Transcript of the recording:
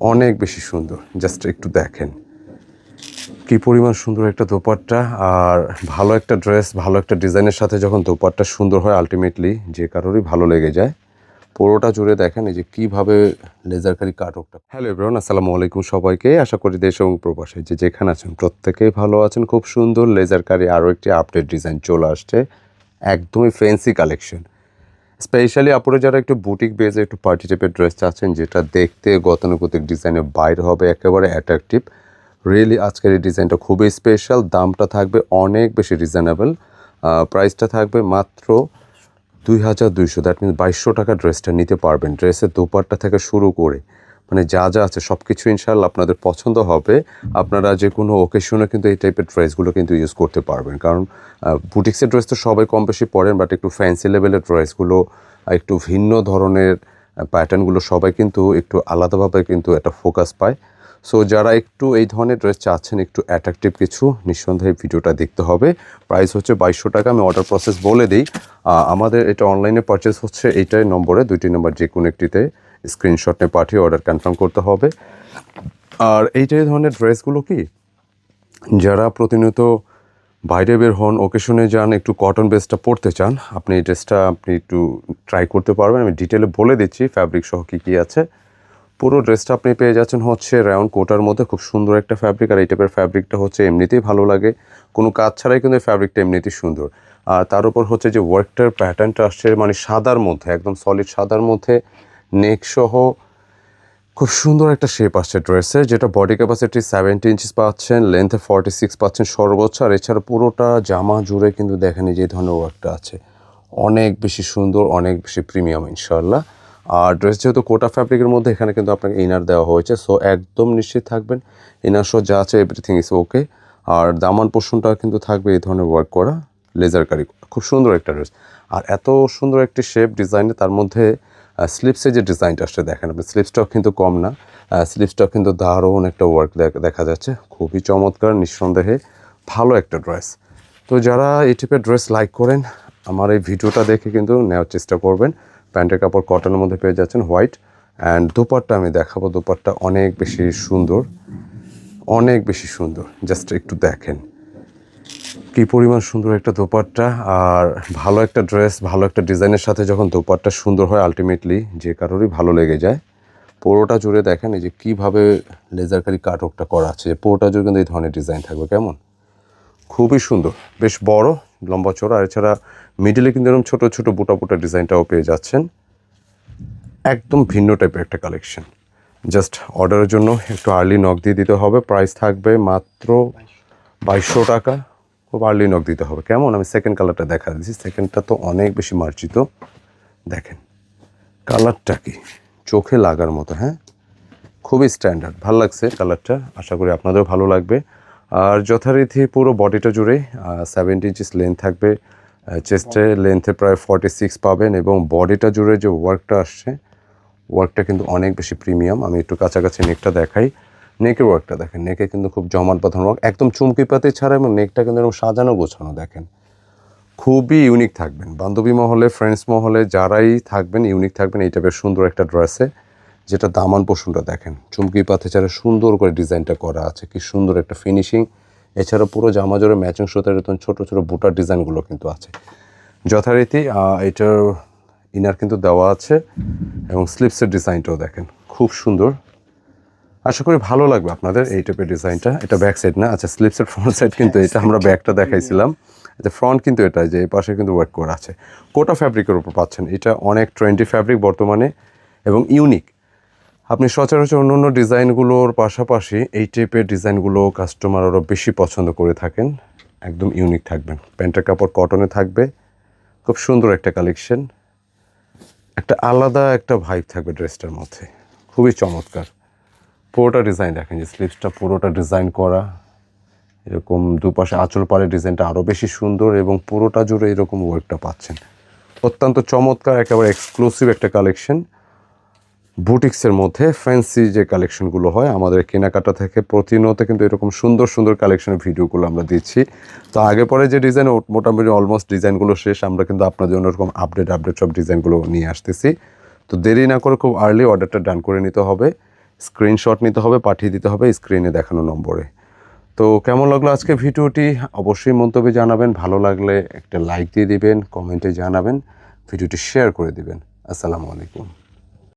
অনেক বেশি সুন্দর। জাস্ট একটু দেখেন। কি পরিমাণ সুন্দর একটা দোপাট্টা। আর ভালো একটা ড্রেস, ভালো একটা ডিজাইনের সাথে যখন দোপাট্টা সুন্দর হয় আলটিমেটলি যে কারোরই ভালো লেগে যায়। পুরোটা জুড়ে দেখেন এই যে কীভাবে লেজারকারি কাটকটা। হ্যালো এব্রাহন আসসালামু আলাইকুম সবাইকে। আশা করি দেশ এবং প্রবাসে যে যেখানে আছেন, প্রত্যেকেই ভালো আছেন। খুব সুন্দর লেজারকারি আরও একটি আপডেট ডিজাইন চলে আসছে। একদমই ফ্যান্সি কালেকশন স্পেশালি আপনারা যারা একটু বুটিক বেজে একটু পার্টি টাইপের ড্রেস চাচ্ছেন, যেটা দেখতে, গতানুগতিক ডিজাইনে বাইরে হবে, একেবারে অ্যাট্রাকটিভ রিয়েলি আজকের এই ডিজাইনটা খুবই স্পেশাল দামটা থাকবে অনেক বেশি রিজনেবল প্রাইসটা থাকবে মাত্র দুই হাজার দুইশো। দ্যাট মিনস বাইশশো টাকা ড্রেসটা নিতে পারবেন। ড্রেসের দুপারটা থেকে শুরু করে মানে যা যা আছে সব কিছু ইনশাল্লাহ আপনাদের পছন্দ হবে। আপনারা যে কোনো ওকেশনে কিন্তু এই টাইপের ড্রেসগুলো কিন্তু ইউজ করতে পারবেন। কারণ বুটিক্সের ড্রেস তো সবাই কম বেশি পরেন বাট একটু ফ্যান্সি লেভেলের ড্রেসগুলো একটু ভিন্ন ধরনের প্যাটার্নগুলো সবাই কিন্তু একটু আলাদাভাবে কিন্তু একটা ফোকাস পায়। সো যারা একটু এই ধরনের ড্রেস চাচ্ছেন, একটু অ্যাট্রাকটিভ কিছু, নিঃসন্দেহে ভিডিওটা দেখতে হবে। প্রাইস হচ্ছে বাইশশো টাকা, আমি অর্ডার প্রসেস বলে দিই। আমাদের এটা অনলাইনে পারচেস হচ্ছে এইটাই নম্বরে, দুইটি নম্বর যে কোনো একটিতে। স্ক্রিনশট নিয়ে পাঠিয়ে অর্ডার কনফার্ম করতে হবে। আর এইটাই ধরনের ড্রেসগুলো কি? যারা প্রতিনিয়ত বাইরে বের হন ওকেশনে যান, একটু কটন বেসটা পরতে চান, আপনি এই ড্রেসটা আপনি একটু ট্রাই করতে পারবেন। আমি ডিটেলে বলে দিচ্ছি ফ্যাব্রিক সহ কী কী আছে। পুরো ড্রেসটা আপনি পেয়ে যাচ্ছেন হচ্ছে রাউন্ড কোটার মধ্যে, খুব সুন্দর একটা ফ্যাব্রিক আর এই টাইপের ফ্যাব্রিকটা হচ্ছে এমনিতেই ভালো লাগে। কোনো কাজ ছাড়াই কিন্তু ফ্যাব্রিকটা এমনিতেই সুন্দর। আর তার উপর হচ্ছে যে ওয়ার্কটার প্যাটার্নটা আসছে মানে সাদার মধ্যে, একদম সলিড সাদার মধ্যে। নেক সহ খুব সুন্দর একটা শেপ আসছে ড্রেসের যেটা বডি ক্যাপাসিটি সেভেন্টি ইঞ্চিস পাচ্ছেন লেন্থে ফর্টি সিক্স পাচ্ছেন সর্বোচ্চ, আর এছাড়া পুরোটা জামা জুড়ে কিন্তু দেখেন যে ধরনের ওয়ার্কটা আছে। অনেক বেশি সুন্দর, অনেক বেশি প্রিমিয়াম ইনশাল্লাহ আর ড্রেস যেহেতু কোটা ফ্যাব্রিকের মধ্যে, এখানে কিন্তু আপনাকে ইনার দেওয়া হয়েছে সো একদম নিশ্চিত থাকবেন। ইনার সহ যা আছে এভরিথিং ইজ ওকে আর দামান পোর্শনটা কিন্তু থাকবে এই ধরনের ওয়ার্ক করা লেজার কারি খুব সুন্দর একটা ড্রেস আর এত সুন্দর একটি শেপ ডিজাইনে তার মধ্যে স্লিপসে যে ডিজাইনটা আসছে, দেখেন আপনি স্লিপসটাও কিন্তু কম না। স্লিপসটাও কিন্তু দারুণ একটা ওয়ার্ক দেখা যাচ্ছে। খুবই চমৎকার, নিঃসন্দেহে ভালো একটা ড্রেস তো যারা এই টাইপের ড্রেস লাইক করেন, আমার এই ভিডিওটা দেখে কিন্তু নেওয়ার চেষ্টা করবেন। প্যান্টের কাপড় কটনের মধ্যে পেয়ে যাচ্ছেন হোয়াইট অ্যান্ড দুপাট্টা আমি দেখাবো। দুপাট্টা অনেক বেশি সুন্দর, অনেক বেশি সুন্দর। জাস্ট একটু দেখেন। কি পরিমাণ সুন্দর একটা দোপাট্টা আর ভালো একটা ড্রেস, ভালো একটা ডিজাইনের সাথে যখন দোপাট্টা সুন্দর হয় আলটিমেটলি যে কারোরই ভালো লেগে যায়। পুরোটা জুড়ে দেখেন এই যে কীভাবে লেজারকারি কাটকটা করা আছে, পুরোটা জুড়ে কিন্তু এই ধরনের ডিজাইন থাকবে, কেমন? খুবই সুন্দর, বেশ বড়, লম্বা চড়া আর এছাড়া মিডিলে কিন্তু এরকম ছোটো ছোটো বুটা বুটা ডিজাইনটাও পেয়ে যাচ্ছেন। একদম ভিন্ন টাইপের একটা কালেকশন জাস্ট অর্ডারের জন্য একটু আর্লি নক দিয়ে দিতে হবে প্রাইস থাকবে মাত্র বাইশশো টাকা। খুব আর্লি নক দিতে হবে। কেমন? আমি সেকেন্ড কালারটা দেখা দিচ্ছি। সেকেন্ডটা তো অনেক বেশি মার্জিত। দেখেন কালারটা কি? চোখে লাগার মতো হ্যাঁ? খুবই স্ট্যান্ডার্ড ভালো লাগছে কালারটা আশা করি আপনাদেরও ভালো লাগবে। আর যথারীতি পুরো বডিটা জুড়ে সেভেন্টি ইঞ্চিস লেন্থ থাকবে। চেস্টে লেন্থে প্রায় ফর্টি সিক্স পাবেন এবং বডিটা জুড়ে যে ওয়ার্কটা আসছে ওয়ার্কটা কিন্তু অনেক বেশি প্রিমিয়াম আমি একটু কাছাকাছি নেকটা দেখাই। নেকের ওয়ার্কটা দেখেন। নেকে কিন্তু খুব জমাট বাঁধানো ওয়ার্ক একদম চুমকি পাতি ছাড়া এবং নেকটা কিন্তু এরকম সাজানো গোছানো দেখেন। খুবই ইউনিক থাকবেন। বান্ধবী মহলে ফ্রেন্ডস মহলে যারাই থাকবেন ইউনিক থাকবেন, এই টাইপের সুন্দর একটা ড্রেসে যেটা দামান পোষণটা দেখেন। চুমকি পাতে ছাড়া সুন্দর করে ডিজাইনটা করা আছে। কি সুন্দর একটা ফিনিশিং এছাড়া পুরো জামা জোরে ম্যাচিং সুতার এরকম ছোটো ছোটো বুটার ডিজাইনগুলো কিন্তু আছে। যথারীতি এটার ইনার কিন্তু দেওয়া আছে এবং স্লিপসের ডিজাইনটাও দেখেন। খুব সুন্দর। আশা করি ভালো লাগবে আপনাদের এই টাইপের ডিজাইনটা এটা ব্যাক সাইড না আচ্ছা স্লিপসের ফ্রন্ট সাইড কিন্তু এটা আমরা ব্যাকটা দেখাইছিলাম। আচ্ছা ফ্রন্ট কিন্তু এটা, যে এই পাশে কিন্তু ওয়ার্ক করা আছে। কোটা ফ্যাব্রিকের উপর পাচ্ছেন, এটা অনেক ট্রেন্ডি ফ্যাব্রিক বর্তমানে এবং ইউনিক আপনি সচরাচর অন্য অন্য ডিজাইনগুলোর পাশাপাশি এই টাইপের ডিজাইনগুলো কাস্টমার আরও বেশি পছন্দ করে থাকেন। একদম ইউনিক থাকবেন। প্যান্টের কাপড় কটনে থাকবে। খুব সুন্দর একটা কালেকশন একটা আলাদা একটা ভাইব থাকবে ড্রেসটার মধ্যে। খুবই চমৎকার। পুরোটা ডিজাইন দেখেন যে স্লিপসটা পুরোটা ডিজাইন করা। এরকম দুপাশে আঁচল পাড়ে ডিজাইনটা আরও বেশি সুন্দর এবং পুরোটা জুড়ে এরকম ওয়ার্কটা পাচ্ছেন। অত্যন্ত চমৎকার, একেবারে এক্সক্লুসিভ একটা কালেকশন বুটিক্সের মধ্যে ফ্যান্সি যে কালেকশনগুলো হয়, আমাদের কেনাকাটা থেকে প্রতিনিয়ত কিন্তু এরকম সুন্দর সুন্দর কালেকশনের ভিডিওগুলো আমরা দিচ্ছি। তো আগে পরে যে ডিজাইন মোটামুটি অলমোস্ট ডিজাইনগুলো শেষ, আমরা কিন্তু আপনার জন্য এরকম আপডেট আপডেট সব ডিজাইনগুলো নিয়ে আসতেছি। তো দেরি না করে খুব আর্লি অর্ডারটা ডান করে নিতে হবে। স্ক্রিনশট নিতে হবে, পাঠিয়ে দিতে হবে স্ক্রিনে দেখানো নম্বরে। তো কেমন লাগল আজকে ভিডিওটি? অবশ্যই মন্তব্যে জানাবেন। ভালো লাগলে একটা লাইক দিয়ে দিবেন, কমেন্টে জানাবেন, ভিডিওটি শেয়ার করে দিবেন। আসসালামু আলাইকুম।